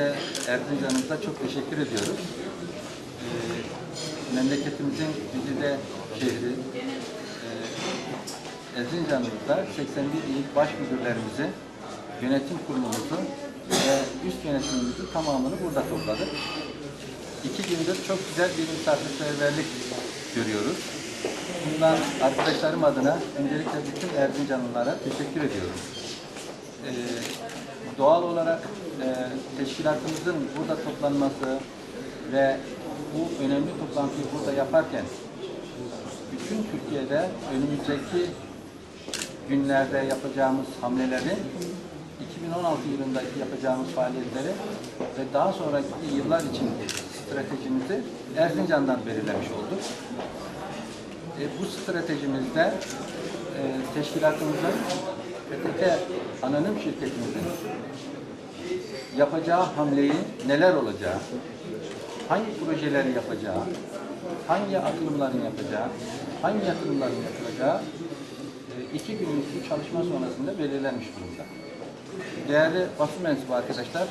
öncelikle Erzincan'ımıza çok teşekkür ediyoruz. Ee, memleketimizin güzide şehri e, Erzincan'ımızda 81 il baş yönetim kurulumuzu ve üst yönetimimizi tamamını burada topladık. İki gündür çok güzel bir misafirperverlik görüyoruz. Bundan arkadaşlarım adına öncelikle bütün Erzincanlılara teşekkür ediyorum. Ee, doğal olarak e, teşkilatımızın burada toplanması ve bu önemli toplantıyı burada yaparken bütün Türkiye'de önümüzdeki günlerde yapacağımız hamleleri 2016 yılındaki yapacağımız faaliyetleri ve daha sonraki yıllar için stratejimizi Erzincan'dan belirlemiş olduk. E, bu stratejimizde e, teşkilatımızın PTT anonim şirketimizin yapacağı hamleyi neler olacağı, hangi projeleri yapacağı, hangi atılımların yapacağı, hangi yatırımların yapılacağı e, iki günlük bu çalışma sonrasında belirlenmiş durumda. Değerli basın mensubu arkadaşlar,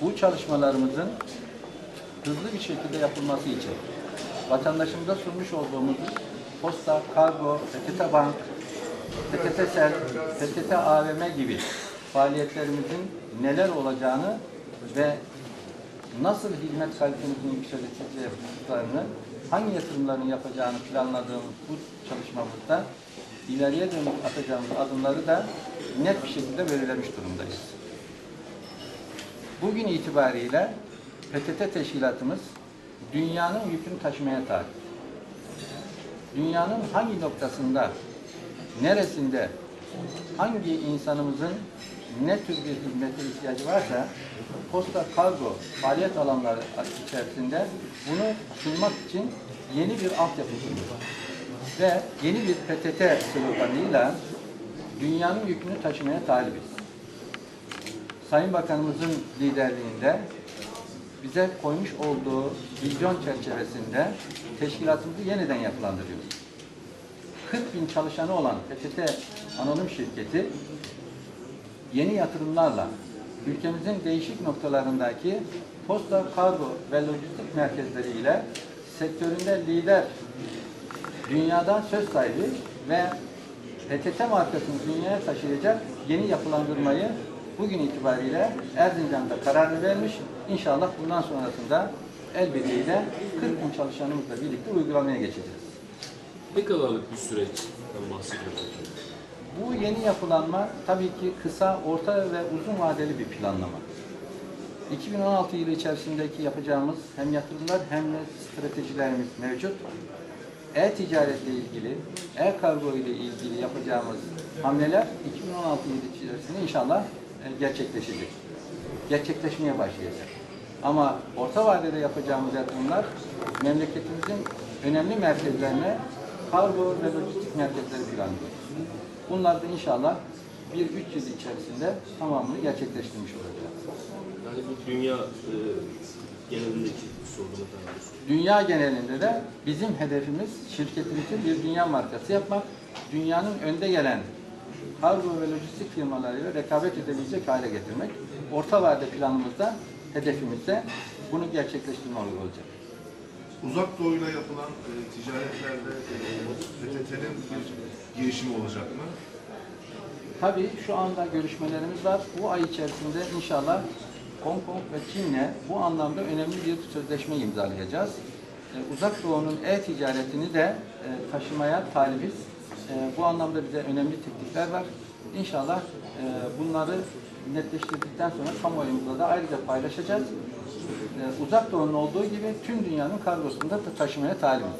bu çalışmalarımızın hızlı bir şekilde yapılması için vatandaşımıza sunmuş olduğumuz posta, kargo, PTT Bank, PTT Sel, PTT AVM gibi faaliyetlerimizin neler olacağını ve nasıl hizmet kalitemizin yükselteceklerini, hangi yatırımların yapacağını planladığımız bu çalışmamızda ileriye dönük atacağımız adımları da net bir şekilde belirlemiş durumdayız. Bugün itibariyle PTT teşkilatımız dünyanın yükünü taşımaya talip. Dünyanın hangi noktasında, neresinde, hangi insanımızın ne tür bir hizmete ihtiyacı varsa posta kargo faaliyet alanları içerisinde bunu sunmak için yeni bir altyapı kuruyoruz. Ve yeni bir PTT sloganıyla dünyanın yükünü taşımaya talibiz. Sayın Bakanımızın liderliğinde bize koymuş olduğu vizyon çerçevesinde teşkilatımızı yeniden yapılandırıyoruz. 40 bin çalışanı olan PTT Anonim Şirketi yeni yatırımlarla ülkemizin değişik noktalarındaki posta, kargo ve lojistik merkezleriyle sektöründe lider, dünyadan söz sahibi ve PTT markasını dünyaya taşıyacak yeni yapılandırmayı bugün itibariyle Erzincan'da kararını vermiş. İnşallah bundan sonrasında el birliğiyle 40 bin çalışanımızla birlikte uygulamaya geçeceğiz. Ne kadarlık bir süreçten bahsediyoruz? Bu yeni yapılanma tabii ki kısa, orta ve uzun vadeli bir planlama. 2016 yılı içerisindeki yapacağımız hem yatırımlar hem de stratejilerimiz mevcut. E-ticaretle ilgili, e-kargo ile ilgili yapacağımız hamleler 2016 yılı içerisinde inşallah e, gerçekleşecek. Gerçekleşmeye başlayacak. Ama orta vadede yapacağımız yatırımlar memleketimizin önemli merkezlerine kargo ve lojistik merkezleri planlıyoruz. Bunlar da inşallah bir üç yıl içerisinde tamamını gerçekleştirmiş olacağız. Yani bu dünya e, genelindeki sorunu. Dünya genelinde de bizim hedefimiz şirketimizi bir dünya markası yapmak, dünyanın önde gelen kargo ve lojistik firmalarıyla rekabet edebilecek hale getirmek. Orta vade planımızda, hedefimizde bunu gerçekleştirme olacak. Uzak doğuyla yapılan e, ticaretlerde e, bir girişimi olacak mı? Tabii şu anda görüşmelerimiz var. Bu ay içerisinde inşallah Hong Kong ve Çin'le bu anlamda önemli bir sözleşme imzalayacağız. Ee, Uzak Doğu'nun e-ticaretini de e, taşımaya talibiz. E, bu anlamda bize önemli teklifler var. İnşallah e, bunları netleştirdikten sonra kamuoyumuzla da ayrıca paylaşacağız. E, Uzak Doğu'nun olduğu gibi tüm dünyanın kargosunu da taşımaya talibiz.